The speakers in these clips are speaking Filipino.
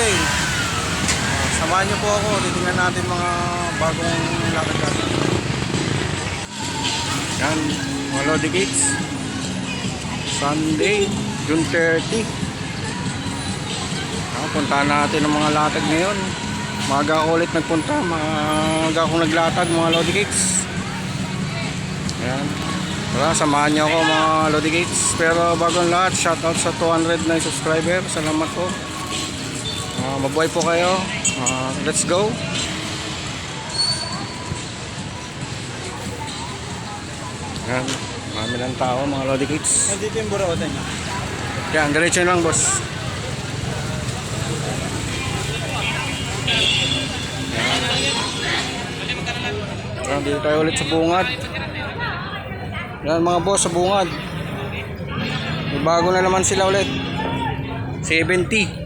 30, Sunday. Samahan niyo po ako. Titingnan natin mga bagong lakad. Yan, mga Lodi Gates. Sunday, June 30. Ah, puntahan natin ang mga latag ngayon. Maga ulit nagpunta. Maga akong naglatag mga Lodi Gates. Ayan. Tara, samahan niyo ako mga Lodi Gates. Pero bago ang lahat, shoutout sa 200 na subscriber. Salamat po. Mabuhay po kayo. Ah, let's go. Ayan. Marami ng tao mga Lodi Gates. Nandito yung burautan niya. Yan, diretso lang boss. Yan, dito tayo ulit sa bungad. Yan mga boss sa bungad. May bago na naman sila ulit. 70.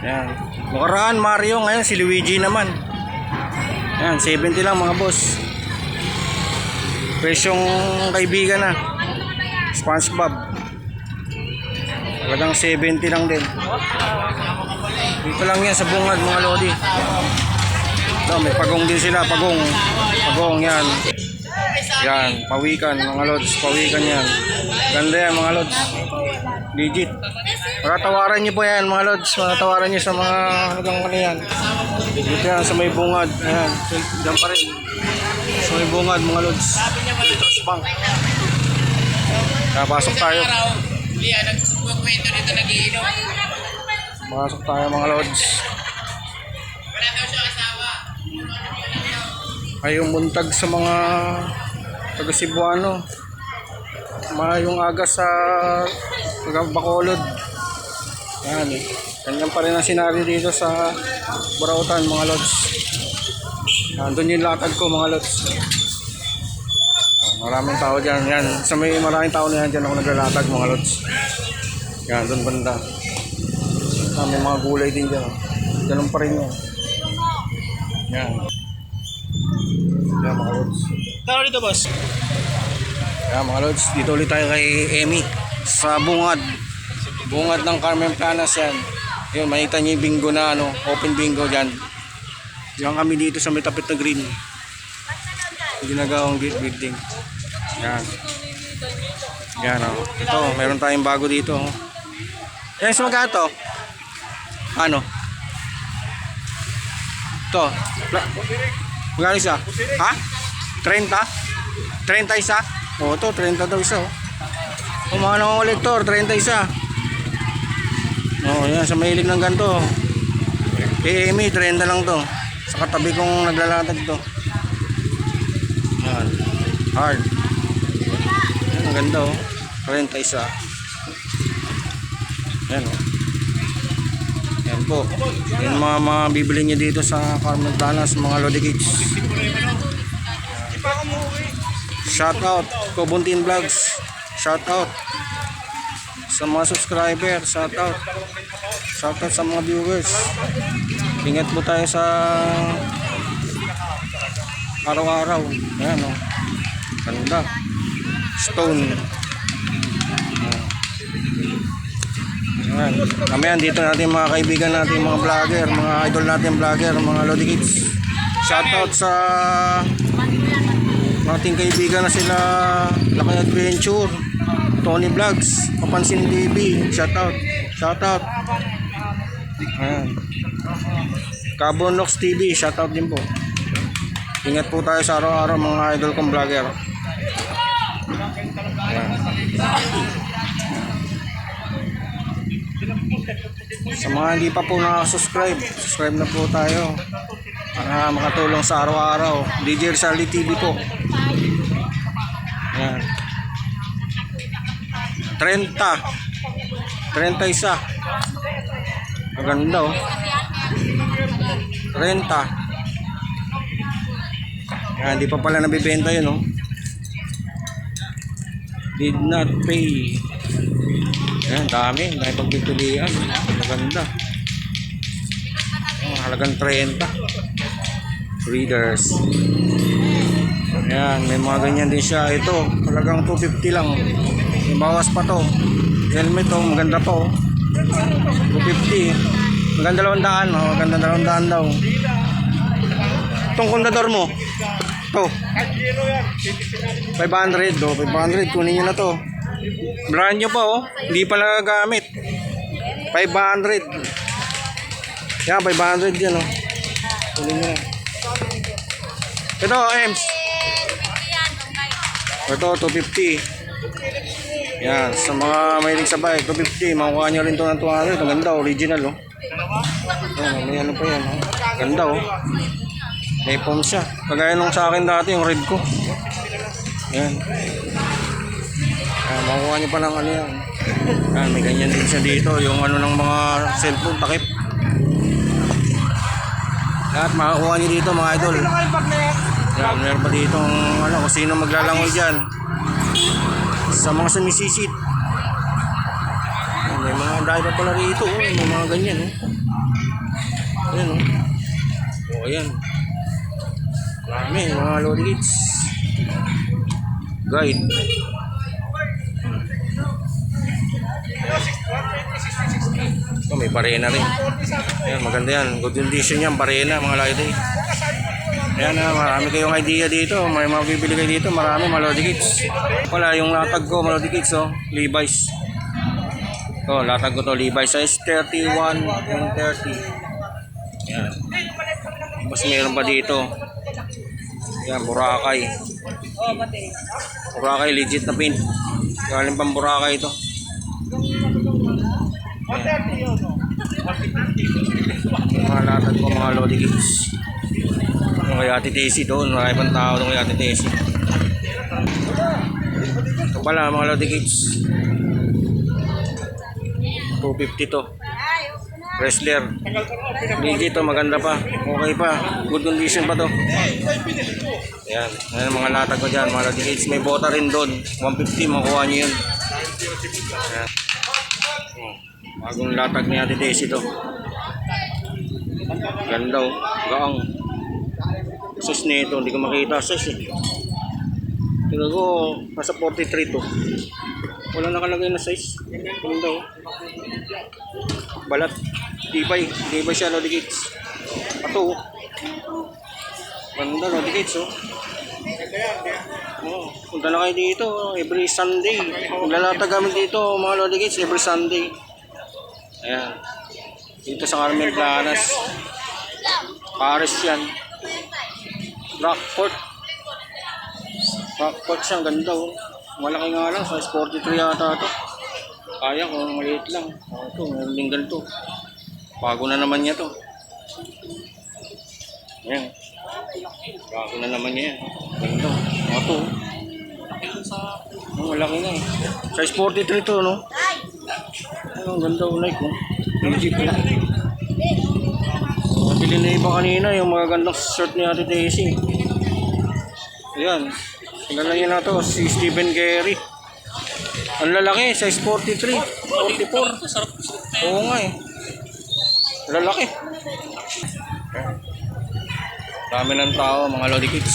Yan. Mukaraan Mario ngayon si Luigi naman. Yan, 70 lang mga boss. Presyong kaibigan na. SpongeBob. Talagang 70 lang din. Dito lang yan sa bungad mga lodi. Ito, may pagong din sila, pagong. Pagong yan. Yan, pawikan mga lods, pawikan yan. Ganda yan mga lods. Legit. Matatawaran niyo po yan mga lods, matatawaran niyo sa mga hanggang ano yan. Dito yan sa may bungad. Ayan, dyan pa rin. Sa may bungad mga lods. Trust bank. Napasok tayo. Nagkwento dito nagiinom. Pasok tayo mga lods. Ay yung buntag sa mga taga Cebuano mayong aga sa taga Bacolod yan. Ganyan pa rin ang senaryo dito sa Burautan mga lods. Nandun yung lakad ko mga lods. Maraming tao dyan. Yan. Sa may maraming tao na yan dyan ako naglalatag mga lods. Yan doon banda. Ah, may mga gulay din dyan. Ganun pa rin yan yan. Yan mga lods. Tao dito, boss. Kaya mga lods, dito ulit tayo kay Emmy sa bungad. Bungad ng Carmen Planas yan. Yun, makita niyo yung bingo na ano, open bingo dyan. Diyan kami dito sa may na green. Ginagawang gate building. Yan. Yan oh. Ito, meron tayong bago dito. Oh. Yan, sa magkano to? Ano? Ito. Magkano isa? Ha? 30? 30 isa? Oo, to 30 daw isa. Oh. Kung mga nangongolektor, 30 isa. Oo, yan, sa mahilig ng ganito. PME, 30 lang to. Sa katabi kong naglalatag to. Yan. Hard. Yan, ang ganda oh. 30 isa. Yan oh. Yan po. Yan mga, mga bibili niyo dito sa Carmen Planas, mga Lodi Gates. Shout out Kubuntin Vlogs. Shout out sa mga subscriber. Shout out. Shout out sa mga viewers. Ingat po tayo sa araw-araw. Ayan o. Oh. Ganda. Stone. Ayan. Mamaya dito natin mga kaibigan natin, mga vlogger, mga idol natin vlogger, mga Lodi Kids. Shout out sa ating kaibigan na sila Lakay Adventure Tony Vlogs Papansin TV shout out shout out ayan Cabonox TV shout out din po. Ingat po tayo sa araw-araw mga idol kong vlogger. Sa mga hindi pa po nakasubscribe subscribe na po tayo. Para makatulong sa araw-araw. DJ Rizali TV po. Ayan. 30 30 isa. Maganda oh. 30 Ayan, hindi pa pala nabibenta yun oh. Did not pay. Ayan, dami. Dahil pagpipilian maganda. Oh, halagang 30 readers. Ayan, may mga ganyan din siya. Ito, talagang 250 lang. Bawas pa to. Helmet to, maganda to. 250. Maganda dalawang daan, oh. Maganda dalawang daan daw. Itong kondador mo. To. 500, oh. 500, kunin nyo na to. Brand nyo pa, oh. Hindi pa nagagamit. 500. Yan, 500 yan, oh. Kunin nyo na. Ito, Ems. Ito, 250. Yan, sa mga mahilig sa bike, 250. Makukuha nyo rin ito ng 200. Ang ganda, original, oh. Yan, may ano pa yan, oh. Ganda, oh. May foam siya. Kagaya nung sa akin dati, yung red ko. Yan. Yan, makukuha nyo pa ng ano yan. Yan, may ganyan din siya dito. Yung ano ng mga cellphone, takip. Lahat makakuha nyo dito, mga idol. Yan, meron pa dito ano, kung sino maglalangoy dyan. Sa mga sumisisit. May mga pa pala rito. Oh. May mga ganyan. Oh. Ayan. Oh. Oh, ayan. Marami, mga lodi kids. Guide. Ito, may barena rin. Ayan, maganda yan. Good condition yan, barena, mga lodi. Ayan na, marami kayong idea dito. May mga bibili kayo dito. Marami, mga Lodi Kids. Wala, yung latag ko, mga Lodi Kids, oh. Levi's. Ito, latag ko to, Levi's. Size 31 and 30. Ayan. Mas meron pa dito. Ayan, Boracay. Boracay, legit na pin. Galing pang Boracay ito. Yung mga latag ko, mga Lodi Kids. Yung kay Ate Tessie doon, marami pang tao doon kay Ate Tessie. Ito pala mga Lodi Kids. 250 to. Wrestler. Legit to, maganda pa. Okay pa. Good condition pa to. Ayan. Ayan mga latag ko dyan, mga Lodi Kids. May bota rin doon. 150, makuha nyo yun. Ayan. Oh, bagong latag ni Ate Tessie to. Ganda oh. Gaang. Sus nito, hindi ko makita sus eh. Tingnan ko, nasa 43 to. Wala nakalagay na size. Ganda oh. Balat. Tibay. Tibay siya, Lodi Kids. Ato oh. Ganda, Lodi Kids oh. Oh, punta na kayo dito every Sunday. Maglalata kami dito mga Lodi Kids every Sunday. Ayan. Dito sa Carmen Planas. Paris yan. Rockport. Rockport siya, ganda oh. Malaki nga lang, size 43 yata ito. Kaya kung maliit lang. Oh, ito, meron din ganito. Bago na naman niya to. Ayan. Bago na naman niya yan. Ganda. Mga to. Oh, malaki na eh. Size 43 to, no? Ano, ganda oh, Nike, oh. Legit na. Nabili na iba kanina yung mga gandang shirt ni Ate Daisy. Tingnan nyo na to, si Stephen Gary. Ang lalaki, size 43, 44. Oo nga eh. Lalaki. Dami ng tao, mga Lodi Kids.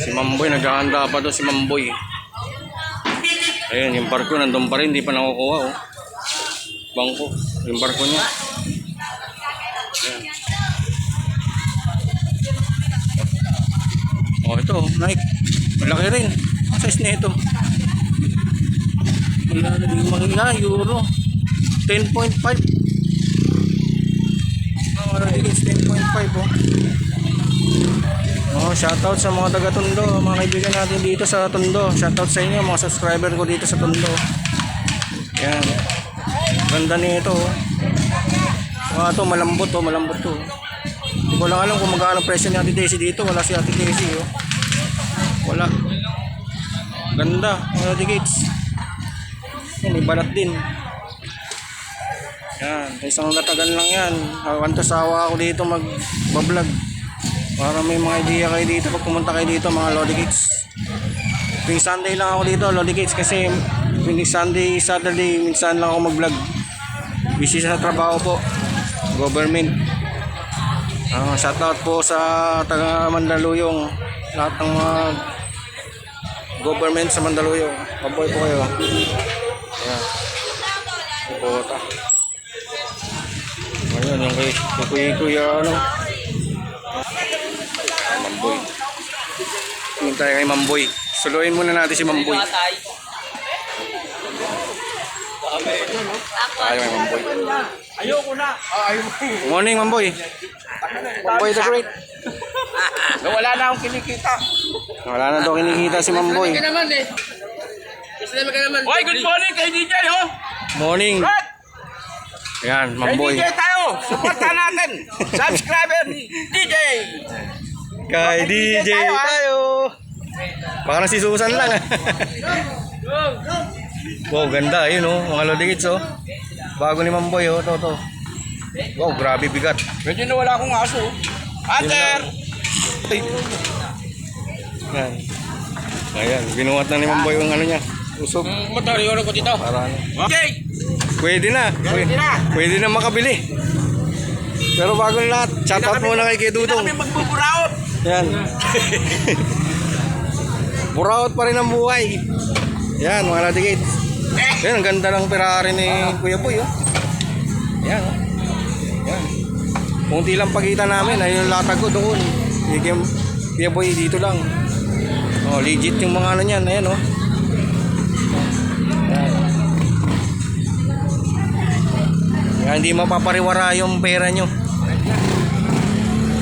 Si Mamboy, naghahanda pa to si Mamboy. Ayun, yung barko nandun pa rin, hindi pa nakukuha oh. Bangko, yung barko niya. Oh, ito, Nike. Malaki rin. Ang size na ito. Wala na yung mga euro. 10.5. Oh, release 10.5 oh. Oh, shoutout sa mga taga Tondo, mga kaibigan natin dito sa Tondo. Shoutout sa inyo, mga subscriber ko dito sa Tondo. Yan. Ganda nito. Oh. Mga to, malambot oh, malambot to. Hindi ko lang alam kung magkano presyo ni Ate Daisy dito. Wala si Ate Daisy oh. Wala. Ganda, mga Ate Gates. Yan, may balat din. Yan, isang latagan lang yan. Hawan to sawa ako dito mag-vlog. Para may mga idea kayo dito pag pumunta kayo dito mga Lodi Kids. Tuwing Sunday lang ako dito Lodi Kids kasi tuwing Sunday, Saturday minsan lang ako mag-vlog. Busy sa trabaho po. Government. Ah, shoutout po sa taga Mandaluyong. Lahat ng mga government sa Mandaluyong. Mabuhay po kayo. Ayan. Bota. Ayun, yung kay kuya, kuya ano. Mamboy. Tingin tayo kay Mamboy. Suluin muna natin si Mamboy. Tayo kay Mamboy. Ayoko na. Morning, Mamboy. Mamboy the Great. Wala na akong kinikita. Wala na daw kinikita si Mamboy. naman eh. Kasi naman ka naman. Hoy, good morning kay DJ ho. Morning. Ayan, Mamboy. tayo. Supportan natin. Subscriber ni DJ. Kay DJ tayo, ah. tayo. Baka si Susan lang. wow, ganda. Yun oh, mga lodigits oh. Bago ni Mamboy oh, to to. Wow, grabe bigat. Medyo na wala akong aso. Ater! Ay. Ayan. Ayan, binuhat na ni Mamboy yung ano niya. Usok. Matari ko ko dito. Para ano. DJ! Pwede na. Pwede na. Pwede na makabili. Pero bago na lahat, shout out muna kay Kuya Dudong. Kami magbuburaot. Yan. Buraot pa rin ang buhay. Yan, mga ladigate. Yan, ang ganda ng Ferrari ni Kuya Boy. Oh. Yan. Oh. Kunti lang pagitan namin. Ayun yung latag ko doon. Sige, Kuya Boy, dito lang. Oh, legit yung mga ano niyan. Ayan, oh. Yan. Yan, hindi mapapariwara yung pera nyo.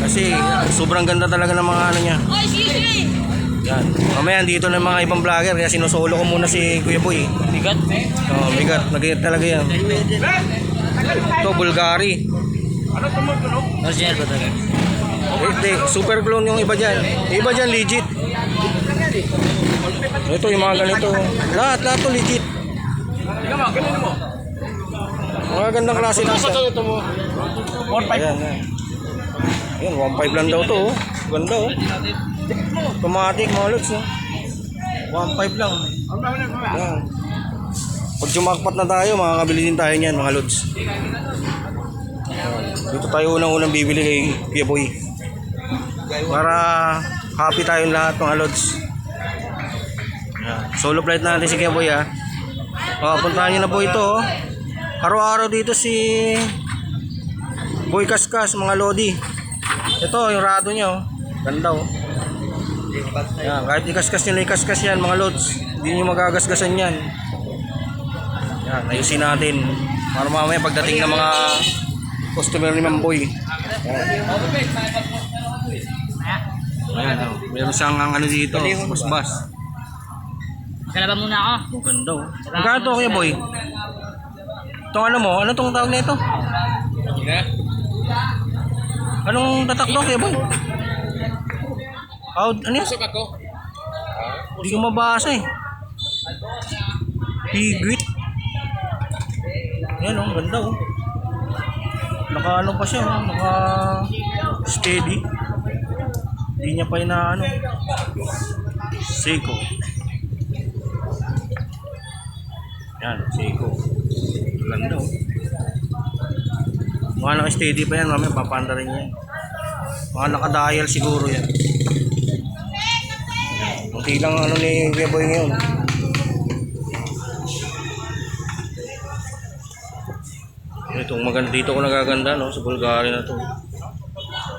Kasi sobrang ganda talaga ng mga ano niya. Yan. Mamaya dito na mga ibang vlogger kaya sinusolo ko muna si Kuya Boy. Bigat? Oh, bigat. Nagigit talaga yan. Ito, Bulgari. Ano tumutunog? Original ba talaga? Eh, di, super clone yung iba dyan. Yung Iba dyan, legit. Ito, yung mga ganito. Lahat, lahat to legit. Tingnan mo, ganun mo. Mga gandang klase lang siya. ito mo. 4-5. Ayan, ayan. Ayan, 1.5 lang daw to. Oh. Ganda oh. Automatic mga lods. Oh. 1.5 lang. Ang dami na mga. Ayan. Pag jumakpat na tayo, makakabili din tayo niyan mga lods. Dito tayo unang-unang bibili kay Kuya Boy. Para happy tayong lahat mga lods. Solo flight natin si Kuya Boy ha. Oh, puntahan niyo na po ito. Oh. Araw-araw dito si Boy Kaskas, mga Lodi. Ito, yung rado niya. Oh. Ganda oh. Yan, kahit ikaskas na ikaskas yan mga lods, hindi nyo magagasgasan yan. Yan, ayusin natin. Para mamaya pagdating ng mga customer ni Mamboy. Yan. Ayan, oh. meron siyang ang ano dito, bas-bas. Kalaban muna ako. Ang ganda oh. Magkano to kuya boy? Itong ano mo? Ano tong tawag na ito? Anong tatak to kuya boy? How, ano yan? Pusok ako. Hindi ko mabasa eh. Higwit. Yan oh, ang ganda oh. Naka ano pa siya naka steady. Hindi niya pa ina ano. Seiko. Yan, Seiko. Ganda oh. Mga naka steady pa yan, mamaya papanda rin yan. Mga naka-dial siguro yan. Kunti lang ano ni Kuya Boy ngayon. Itong maganda dito ko nagaganda no sa Bulgari na to.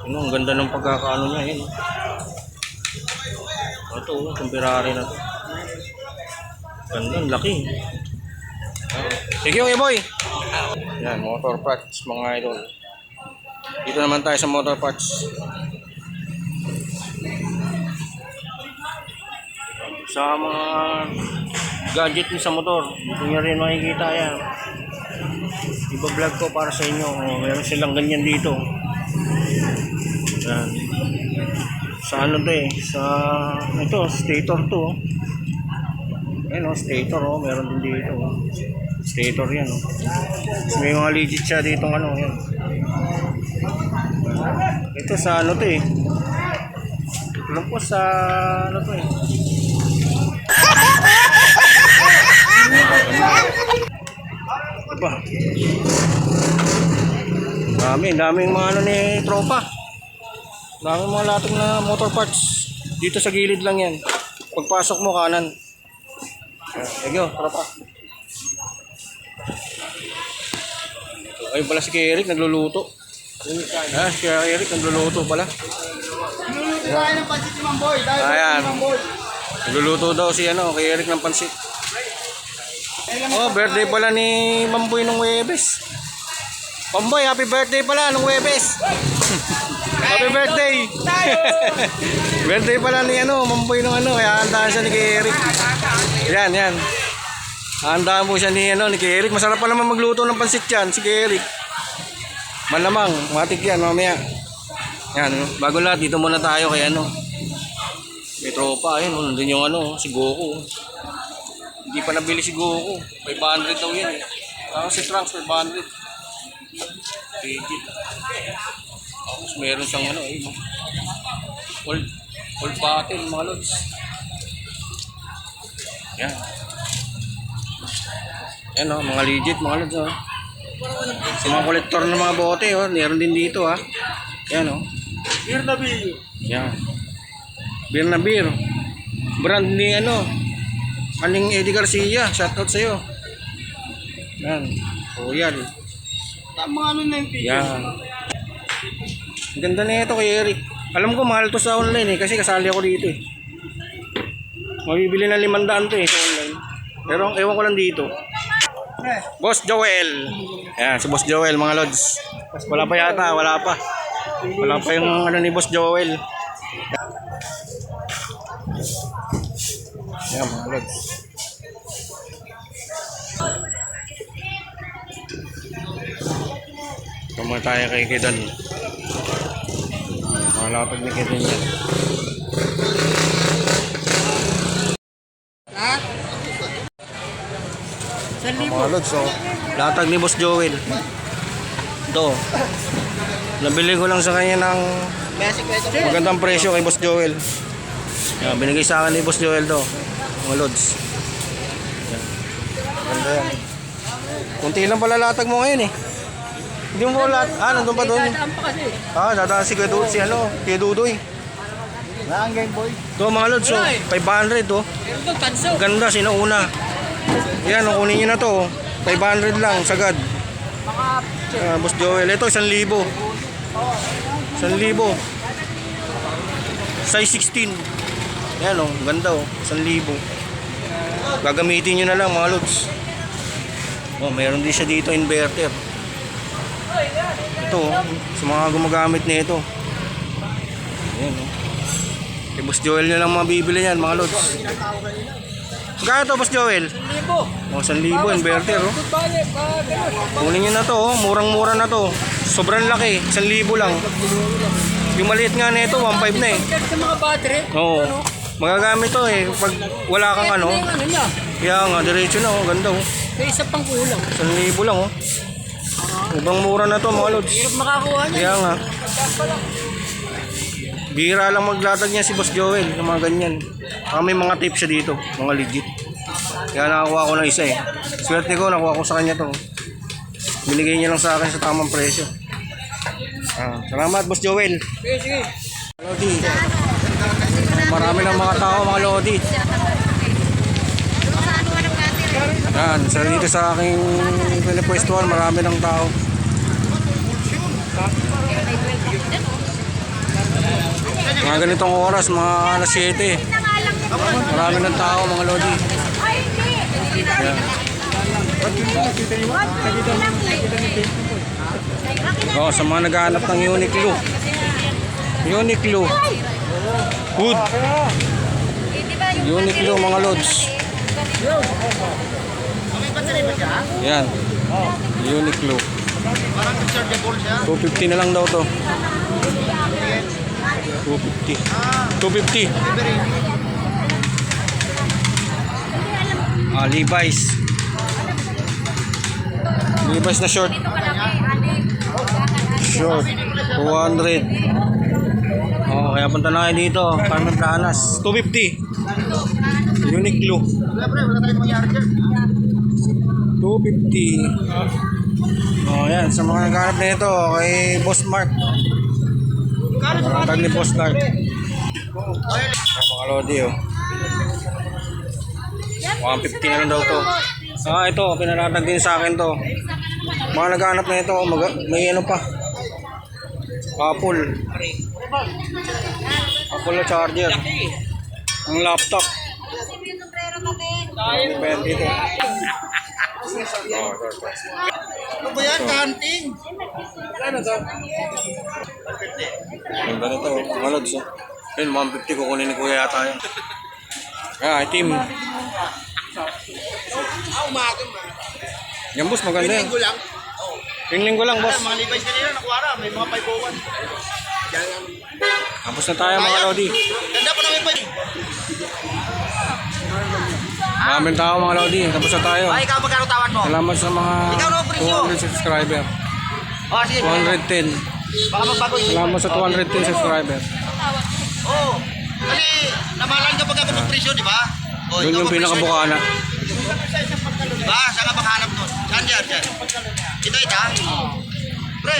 Ano, ang ganda ng pagkakaano niya yun. Ito, oh, itong Ferrari na to. Ganda, ang laki. Sige, Kuya Boy. Yan, motor parts mga idol. Dito naman tayo sa motor parts. sa mga gadget niyo sa motor. Dito nyo rin makikita yan. Iba-vlog ko para sa inyo. O, meron silang ganyan dito. Yan. Sa ano to eh? Sa ito, stator to. oh. Ayan o, stator o. Meron din dito. oh. Stator yan o. May mga legit siya dito ano. Yan. Ito sa ano to eh. Alam ko sa ano to eh. Ba? Dami, daming mga ano ni tropa. Daming mga latong na motor parts. Dito sa gilid lang yan. Pagpasok mo kanan. Sige, tara pa. Ayun pala si Eric, nagluluto. Ah, si Eric, nagluluto pala. Niluluto tayo ng pansit ni Mamboy. Ayan. Nagluluto daw si ano, kay Eric ng pansit. Oh, birthday pala ni Mamboy nung Webes. Mamboy, happy birthday pala nung Webes. happy birthday. birthday pala ni ano, Mamboy nung ano, kaya handaan siya ni kay Eric. Yan, yan. Handaan po siya ni ano, ni kay Eric. Masarap pa naman magluto ng pansit yan, si kay Eric. Malamang, matik yan mamaya. Yan, bago lahat, dito muna tayo kay ano, may tropa, ayun, oh, nandun yung ano, si Goku. Hindi pa nabili si Goku. 500 daw yan eh. Tapos si Trunks, 500. Legit. Tapos meron siyang ano, oh. Old, old bottle, mga lods. Yan. Yan oh, mga legit, mga lods oh. Sa mga kolektor ng mga bote, oh, meron din dito ah. Yan oh. Beer na beer. Yan. Beer na beer. Brand ni ano. Aling Eddie Garcia. Shoutout sa'yo. Yan. Royal. Tama ano na yung pizza. Yan. Ang ganda na ito kay Eric. Alam ko mahal to sa online eh. Kasi kasali ako dito eh. Mabibili na 500 to eh sa online. Pero ewan ko lang dito. Boss Joel. Yan, si Boss Joel mga lods. Wala pa yata, wala pa. Wala pa yung ano ni Boss Joel. Yan mga lods. Tama tayo kay Kidan. Mga lapag ni Kidan yan. Mga lods, so, latag ni Boss Joel. Ito. Nabili ko lang sa kanya ng magandang presyo kay Boss Joel. Yan, binigay sa akin ni Boss Joel to. Mga lods. Yan. Ganda yan. Kunti lang pala latag mo ngayon eh. Hindi mo lat... Ah, nandun pa doon. Ah, dadaan si Kuya Dudoy. Si ano, Kuya Dudoy. Game Boy. Ito mga lods, oh, 500 to. Meron doon, tanso. Ganda, sinauna. Yan, oh, kunin nyo na to. oh. 500 lang, sagad. Ah, Boss Joel, ito, 1,000. 1,000. Size 16. Yan, oh, ganda, oh. 1,000. Gagamitin nyo na lang, mga lods. Oh, mayroon din siya dito, inverter. Ito, sa mga gumagamit nito. Ayan, oh. Kay Boss Joel nyo lang mabibili yan, mga lods. Magkano to, Boss Joel? Libo. O, 1,000 inverter, oh. Kunin nyo na to, oh. Murang-mura na to. Sobrang laki, 1,000 lang. Yung maliit nga na ito, 1,500 na eh. Sa mga battery. Oo. Magagamit to eh. Pag wala kang ano. Ano niya. Kaya nga, diretso na, oh. Ganda, oh. May isa pang kulang. 1,000 lang, oh. Sobrang mura na to, mga lods. Hirap makakuha niya. Kaya nga. Bira lang maglatag niya si Boss Joel ng mga ganyan. Ah, may mga tips siya dito, mga legit. Kaya nakakuha ko ng isa eh. Swerte ko, nakuha ko sa kanya to. Binigay niya lang sa akin sa tamang presyo. Ah, salamat Boss Joel. Sige, sige. Lodi. Marami ng mga tao, mga Lodi. Yan, sa dito sa aking pinapwestuhan, marami ng tao. Mga ganitong oras, mga alas 7. Marami ng tao, mga Lodi. Yan. Oh, sa mga naghahanap ng Uniqlo. Uniqlo. Hood. Uniqlo mga lods. Yan. Uniqlo. 250 na lang daw to. 250. 250. Ah, Levi's. Levi's na short. Short. 200. Kaya punta na kayo dito. Carmen Planas. 250. Uniqlo. 250. Oh, yan. Sa mga naghanap na ito, kay Boss Mark. Tag ni Boss Mark. Oh, mga Lodi, oh. 150 na lang daw to. Ah, ito, pinalatag din sa akin to. Mga naghanap na ito, mag- may ano pa. Apple. Na charger. Ang laptop. Oh, ito. Ano ba yan? Kanting? Ganda nito, mga lods. Oh. Yun, 150 kukunin ni Kuya yata yun. Ah, itim. Ah, umaga ma. Yan boss, maganda yan. Linggo lang. Yung linggo lang boss. Mga Levi's kanina nakuha na. May mga 501. Tapos na tayo mga lodi. Ganda pa namin pa yun. Maraming tao mga lodi. Tapos na tayo. Ay, ikaw magkano tawad mo? Salamat sa mga Ikaw na, presyo. 200 subscriber. Oh, sige. 210. Baka magbago yung Salamat sa 210 subscriber. Oh, kasi namalan ka pag ako ng presyo, di ba? Oh, Doon yung mag-presyo. pinakabukana. Di ba? Saan ka makahanap doon? Saan dyan? Dyan. Ito, ito. Pre.